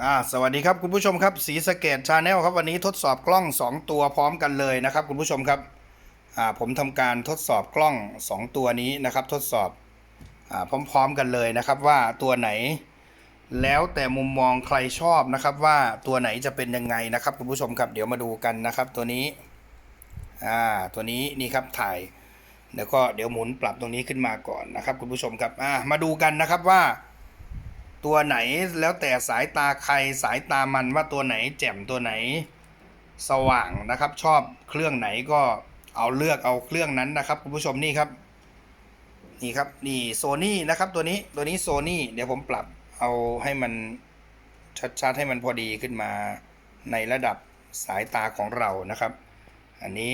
อ่าสวัสดีครับคุณผู้ชมครับสีสเกตชาแนลครับวันนี้ทดสอบกล้อง 2 ตัวพร้อมกันเลยนะครับ คุณผู้ชมครับอ่าผมทำการทดสอบกล้อง 2 ตัวนี้นะครับ ทดสอบอ่าพร้อม ๆ กันเลยนะครับ ว่าตัวไหน แล้วแต่มุมมองใครชอบนะครับ ว่าตัวไหนจะเป็นยังไงนะครับ คุณผู้ชมครับเดี๋ยวมาดูกันนะครับ ตัวนี้อ่าตัวนี้นี่ครับถ่าย แล้วก็เดี๋ยวหมุนปรับตรงนี้ขึ้นมาก่อนนะครับ คุณผู้ชมครับอ่ามาดูกันนะครับว่า ตัวไหนแล้วแต่สายตาใครสายตามันว่าตัวไหนแจ่มตัวไหน สว่างนะครับ ชอบเครื่องไหนก็เอาเลือกเอาเครื่องนั้นนะครับคุณผู้ชมนี่ครับ นี่ครับนี่โซนี่นะครับตัวนี้ตัวนี้โซนี่เดี๋ยวผมปรับเอาให้มันชัดๆให้มันพอดีขึ้นมาในระดับสายตาของเรานะครับ อันนี้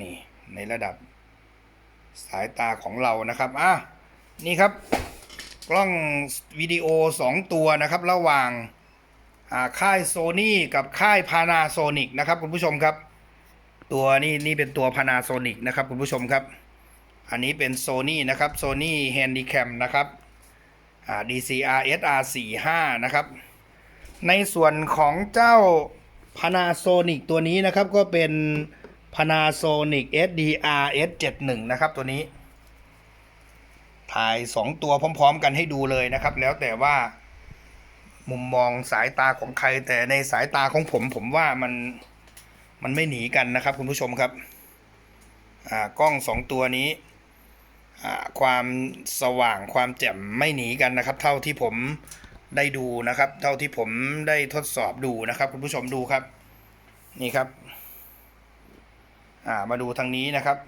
นี่ในระดับสายตาของเรานะครับอะนี่ครับ กล้องวิดีโอ 2 ตัวนะครับ ระหว่างค่ายโซ n y กับค่าย Panasonic นะครับคุณผู้ชมครับ ตัวนี้นี่เป็นตัว Panasonic นะครับคุณผู้ชมครับ อันนี้เป็น Sony นะครับ Sony Handycam นะครับ DCR SR45 นะครับ ในส่วนของเจ้า Panasonic ตัวนี้นะครับก็เป็น Panasonic SDR S71 นะครับตัวนี้ ถ่าย 2 ตัวพร้อม ๆ กันให้ดูเลยนะครับ แล้วแต่ว่ามุมมองสายตาของใครแต่ในสายตาของผม ผมว่ามันมันไม่หนีกันนะครับ คุณผู้ชมครับอ่ากล้อง2ตัวนี้อ่าความสว่างความแจ่มไม่หนีกันนะครับ เท่าที่ผมได้ดูนะครับ เท่าที่ผมได้ทดสอบดูนะครับ คุณผู้ชมดูครับ นี่ครับอ่ามาดูทางนี้นะครับ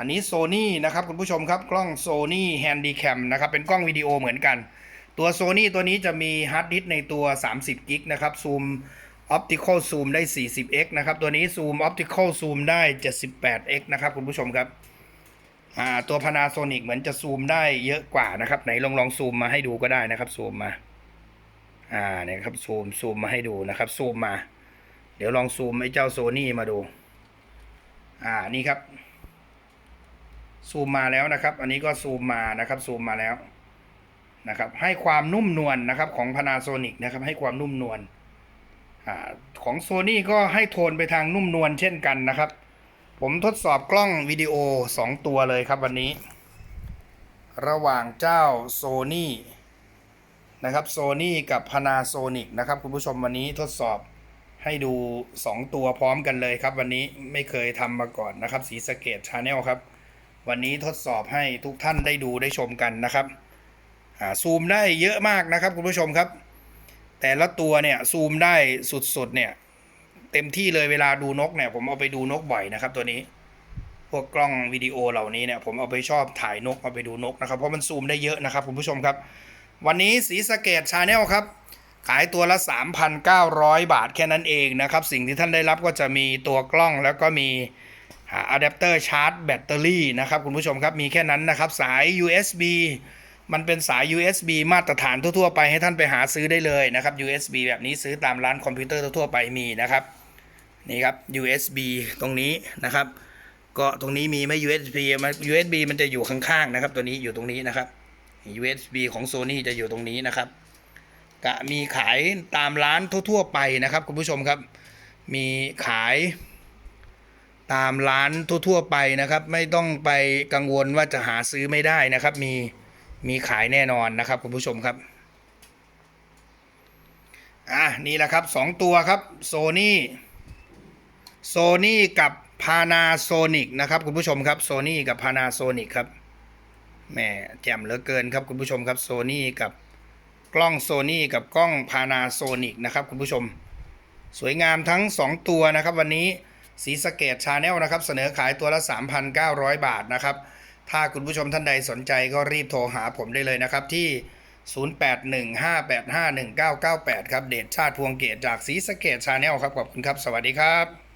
อันนี้ Sony นะครับคุณผู้ชมครับกล้อง Sony Handycam นะครับเป็นกล้องวิดีโอเหมือนกัน ตัว Sony ตัวนี้จะมีฮาร์ดดิสในตัว 30กิกนะครับซูม Optical Zoom ได้ 40x นะครับ ตัวนี้ซูม Optical Zoom ได้ 78x นะครับคุณผู้ชมครับตัว Panasonic เหมือนจะซูมได้เยอะกว่านะครับ ไหนลองลองซูมมาให้ดูก็ได้นะครับซูมมาอ่าเนี่ยครับซูมซูมมาให้ดูนะครับซูมมา เดี๋ยวลองซูมไอ้เจ้า Sony มาดู อ่านี่ครับ ซูมมาแล้วนะครับ อันนี้ก็ซูมมานะครับ ซูมมาแล้วนะครับ ให้ความนุ่มนวลนะครับของ Panasonic นะครับ ให้ความนุ่มนวลอของ Sony ก็ให้โทนไปทางนุ่มนวลเช่นกันนะครับ ผมทดสอบกล้องวิดีโอ 2 ตัวเลยครับวันนี้ ระหว่างเจ้า Sony นะครับ Sony กับ Panasonic นะครับ คุณผู้ชมวันนี้ทดสอบให้ดู 2 ตัวพร้อมกันเลยครับ วันนี้ไม่เคยทำมาก่อนนะครับ สีสเกตชาแนลครับ วันนี้ทดสอบให้ทุกท่านได้ดูได้ชมกันนะครับซูมได้เยอะมากนะครับคุณผู้ชมครับ แต่ละตัวเนี่ยซูมได้สุดๆเนี่ยเต็มที่เลยเวลาดูนกเนี่ยผมเอาไปดูนกบ่อยนะครับตัวนี้ พวกกล้องวิดีโอเหล่านี้เนี่ยผมเอาไปชอบถ่ายนกเอาไปดูนกนะครับเพราะมันซูมได้เยอะนะครับคุณผู้ชมครับ วันนี้สีสเกตชาแนลครับขายตัวละ 3,900 บาทแค่นั้นเองนะครับ สิ่งที่ท่านได้รับก็จะมีตัวกล้องแล้วก็มี อะแดปเตอร์ชาร์จแบตเตอรี่นะครับคุณผู้ชมครับมีแค่นั้นนะครับสาย USB มันเป็นสาย USB มาตรฐานทั่วๆไปให้ท่านไปหาซื้อได้เลยนะครับ USB แบบนี้ซื้อตามร้านคอมพิวเตอร์ทั่วๆไปมีนะครับนี่ครับ USB ตรงนี้นะครับ ก็ตรงนี้มีไหม USB มัน USB มันจะอยู่ข้างๆนะครับ ตัวนี้อยู่ตรงนี้นะครับ USB ของ Sony จะอยู่ตรงนี้นะครับกะมีขายตามร้านทั่วๆไปนะครับคุณผู้ชมครับ มีขาย ตามร้านทั่ว ๆ ไปนะครับ ไม่ต้องไปกังวลว่าจะหาซื้อไม่ได้นะครับ มีมีขายแน่นอนนะครับคุณผู้ชมครับอะนี่แหละครับสองตัวครับโซนี่โซนี่กับ Panasonic นะครับคุณผู้ชมครับโซนี่กับ Panasonic ครับแหมแจ่มเหลือเกินครับคุณผู้ชมครับโซนี่กับกล้องโซนี่กับกล้อง Panasonic นะครับคุณผู้ชม สวยงามทั้ง 2 ตัวนะครับวันนี้ สีสเกตชาแนลนะครับเสนอขายตัวละ 3,900 บาทนะครับ ถ้าคุณผู้ชมท่านใดสนใจก็รีบโทรหาผมได้เลยนะครับที่ 0815851998 ครับเดชชาติพวงเกตจากสีสเกตชาแนลครับขอบคุณครับ สวัสดีครับ